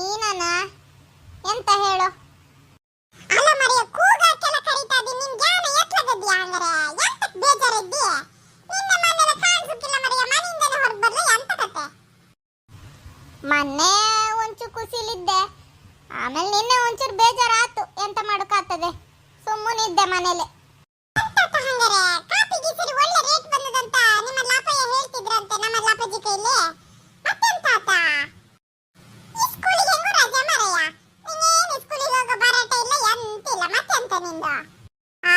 ನೀನನ? ಎಂತ ಹೇಳು? ಅಲ್ಲ ಮರಿಯ ಕೂಗಾಕೆಲ್ಲ ಕರೀತಾ ಇದ್ದೀನಿ. ನಿನ್ ಜ್ಞಾನ ಎತ್ಲಗದ್ಯಾ ಹಂಗಾರೆ ಎಂತಕ್ ಬೇಜಾರಿದ್ದಿ? ನಿನ್ನ ಮನೆಲ್ಲ ಎಂತ ಕತೆ. ಮೊನ್ನೆ ಒಂಚೂರು ಖುಷಿಲಿದ್ದೆ ಆಮೇಲೆ ನಿನ್ನೆ ಒಂಚೂರು ಬೇಜಾರಾತು ಎಂತ ಮಾಡೋಕ್ಕಾಗ್ತದೆ ಸುಮ್ಮನಿದ್ದೆ ಮನೇಲೆ. ಹಂಗಾರೆ? ಕಾಪಿ ಗೀಸರಿ ಒಳ್ಳೆ ರೇಟ್ ಬಂದದಂತ ನಿಮ್ಮ ಲಾಪಯ್ಯ ಹೇಳ್ತಿದ್ರಂತೆ ನಮ್ಮ ಲಾಪಜಿ ಕೈಲಿ ಮತ್ತೆಂತ ಆತ ಈ ಸ್ಕೂಲಿಗೆ ಹೆಂಗು ರಜೆ ಮರಯ್ಯ ನೀನೇನು ಸ್ಕೂಲಿಗೆ ಹೋಗೋ ಬರಾಟ ಇಲ್ಲ ಎಂತಿಲ್ಲ ಮತ್ತೆಂತ ನಿಂದು ಆ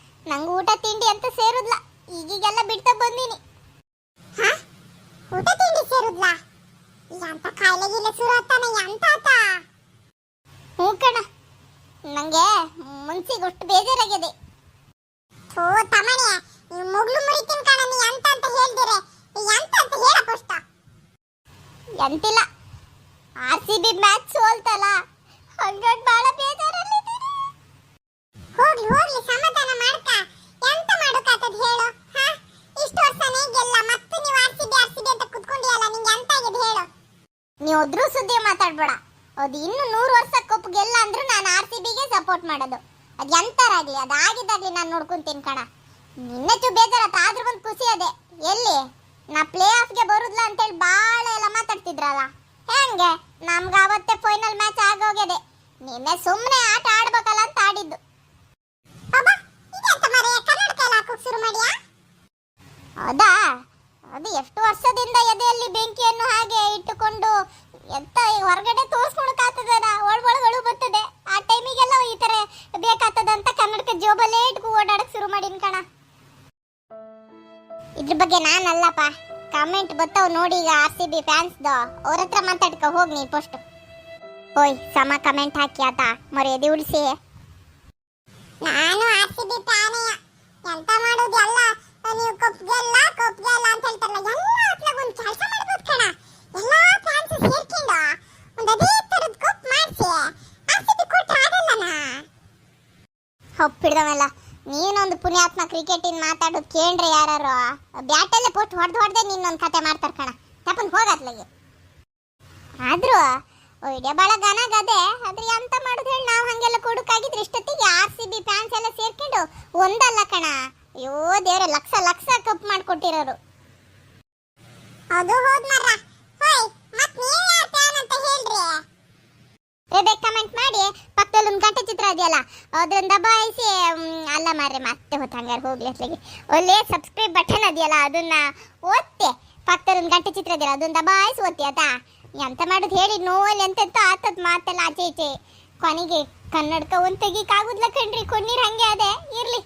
ನಂಗೆ ಊಟ ತಿಂಡಿ ಅಂತ ಸೇರುದ್ಲ. ಈಗೀಗೆಲ್ಲ ಬಿಡ್ತಾ ಬಂದೀನಿ. ಊಟ ತಿಂಡಿ ಸೇರುದ್ಲ? ಎಂತ ಕಾಯಿಲೆ ಗಿಲೆ ಶುರು ಆಗ್ತಾನೆ ಎಂತ ಆತ? ಹ್ಞೂ ಕಣ. ನಂಗೆ ಮನ್ಸಿಗೆ ಅಷ್ಟು ಬೇಜಾರಾಗಿದೆ. ಥೋ ತಮಣೆ ನೀವು ಮುಗ್ಲು ಮುರಿತೀನಿ ಕಣ ನೀ ಎಂತ ಅಂತ ಹೇಳ್ದಿರೆ? ಎಂತ ಅಂತ ಹೇಳ ಅಷ್ಟ ಎಂತಿಲ್ಲ. ಆರ್ ಸಿ ಬಿ ಮ್ಯಾಚ್ ಸೋಲ್ತಲ್ಲ. ಹಂಗಾಗಿ ಭಾಳ ಬೇಜಾರಲ್ಲಿದ್ದೀನಿ ಹೋಗ್ಲಿ ಹೋಗ್ಲಿ ಸಮಾಧಾನ ನೀವು ಸುದ್ದಿ ಮಾತಾಡ್ಬೇಡ. ಅದು ಇನ್ನು ನೂರು ವರ್ಷ ಕಪ್ ಗೆಲ್ಲ ಅಂದ್ರೂ ನಾನು ಆರ್ ಸಿ ಬಿಗೆ ಸಪೋರ್ಟ್ ಮಾಡೋದು. ಅದು ಎಂತರಾಗ್ಲಿ ಅದು ಆಗಿದ್ದಾಗ್ಲಿ ನಾನು ನೋಡ್ಕೊಂತೀನಿ ಕಣ. ನಿನ್ನಚ್ಚು ಬೇಜಾರತ್ತ ಆದ್ರೂ ಒಂದು ಖುಷಿ ಅದೇ. ಎಲ್ಲಿ? ನಾ ಪ್ಲೇ ಆಫ್ಗೆ ಅಂತ ಅಂತೇಳಿ ಭಾಳ ಎಲ್ಲ ಮಾತಾಡ್ತಿದ್ರಲ್ಲ. ಹೆಂಗೆ? ನಮ್ಗೆ ಅವತ್ತೇ ಫೈನಲ್ ಮ್ಯಾಚ್ ಆಗೋಗಿದೆ. ನಿನ್ನೆ ಸುಮ್ಮನೆ ಆಟ ಆಡ್ಬೇಕಲ್ಲ ಅಂತ ಆಡಿದ್ದು ಅಬ್ಬಾ ಇದೆಂತ ಮರೆಯ ಕನ್ನಡ ಕೈಲಿ ಹಾಕೋಕ್ ಶುರು ಮಾಡಿಯಾ ಹೌದಾ ಅದು ವರ್ಷದಿಂದ ಎದೆಯಲ್ಲಿ ಬೆಂಕಿಯನ್ನು ಹಾಗೆ ಇಟ್ಟುಕೊಂಡು ಎಂತ ಹೊರಗಡೆ ತೋರಿಸ್ಕೊಳಕಾಗ್ತದನ ಒಳಗೊಳಗಳು ಬರ್ತದೆ. ಆ ಟೈಮಿಗೆಲ್ಲ ಈ ತರ ಬೇಕಾಗ್ತದಂತ ಕನ್ನಡಕ ಜೋಬಲ್ಲೇ ಇಟ್ಕೊ ಓಡಾಡಕ್ ಶುರು ಮಾಡಿನ ಕಣ. ಇದ್ರ ಬಗ್ಗೆ ನಾನಲ್ಲಪ್ಪ. ಕಮೆಂಟ್ ಬರ್ತಾವ್ ನೋಡಿ ಈಗ ಆರ್ ಸಿ ಬಿ ಫ್ಯಾನ್ಸ್ದು ಅವ್ರ ಹತ್ರ ಮಾತಾಡ್ಕೊ, ಹೋಗಿ ನೀ ಪೋಸ್ಟ್ ಓಯ್ ಸಮ ಕಮೆಂಟ್ ಹಾಕಿ ಆತ, ಮರ್ಯಾದೆ ಉಳಿಸಿ. ನಾನು ಆರ್ಸಿಬಿ ಫ್ಯಾನೆಯ ಎಂತ ಮಾಡೋದು ಎಲ್ಲ ನೀವು ಕಪ್ ಗೆಲ್ಲ ಕಪ್ ಅಂತ ಹೇಳ್ತಾರಲ್ಲ ಎಲ್ಲ ಹೊತ್ಲಾಗ ಒಂದು ಕೆಲಸ ಮಾಡ್ಬೋದು ಕಣ ಎಲ್ಲ ಆಗಲ್ಲನಾ? ಒಪ್ಪಿಡ್ದವೆಲ್ಲ ನೀನೊಂದು ಪುಣ್ಯಾತ್ಮ ಕ್ರಿಕೆಟಿನ ಮಾತಾಡೋದು ಕೇಳ್ರಿ ಯಾರು ಬ್ಯಾಟಲ್ಲೇ ಪೋಸ್ಟ್ ಹೊಡೆದು ಹೊಡೆದೇ ನಿನ್ನೊಂದು ಕತೆ ಮಾಡ್ತಾರೆ ಕಣ. ತಪ್ಪನ್ ಹೋಗತ್ಲಗೆ ಆದ್ರೂ ವಿಡಿಯೋ ಭಾಳ ಗನಗದೆ ಆದ್ರೆ ಎಂತ ಮಾಡುದು ಹೇಳಿ ನಾವು ಹಂಗೆಲ್ಲ ಕೊಡಕ್ಕಾಗಿದ್ರೆ ಇಷ್ಟೊತ್ತಿಗೆ ಆರ್ ಸಿ ಬಿ ಫ್ಯಾನ್ಸ್ ಎಲ್ಲ ಸೇರ್ಕೊಂಡು ಒಂದಲ್ಲ ಕಣ. ಅಯ್ಯೋ ದೇವ್ರೆ, ಲಕ್ಷ ಲಕ್ಷ ಕಪ್ ಮಾಡ್ಕೊಟ್ಟಿರೋರು. ಅದು ಹೋದ್ ಮರ್ರ ಅಂತ ಹೇಳ್ರಿ ಬೇಕು ಕಮೆಂಟ್ ಮಾಡಿ, ಪಕ್ಕದಲ್ಲಿ ಒಂದು ಗಂಟೆ ಚಿತ್ರ ಇದೆಯಲ್ಲ ಅದನ್ನ ದಬಾಯಿಸಿ ಅಲ್ಲ ಮಾರ್ರೆ, ಮತ್ತೆ ಹೊತ್ತು ಹೋಗ್ಲಿ ಅತ್ಲಿಗೆ. ಒಳ್ಳೆ ಸಬ್ಸ್ಕ್ರೈಬ್ ಬಟನ್ ಅದೆಯಲ್ಲ, ಅದನ್ನ ಒತ್ತೆ, ಪಕ್ಕದಲ್ಲಿ ಒಂದು ಗಂಟೆ ಚಿತ್ರ ಇದೆಯಲ್ಲ, ಅದನ್ನ ದಬಾಯಿಸಿ ಒತ್ತಿ ಆತಾ ಎಂತ ಮಾಡೋದು ಹೇಳಿ, ನೋವಲ್ಲಿ ಎಂತೆಂತ ಆತದ್ ಮಾತೆಲ್ಲ, ಆಚೆ ಈಚೆ. ಕೊನೆಗೆ ಕನ್ನಡಕ ಒಂದು ತೆಗಿಕಾಗುದ್ಲ ಕಣ್ರಿ ಕೊನ್ನೀರ್ ಹಂಗೆ ಅದೇ, ಇರ್ಲಿ.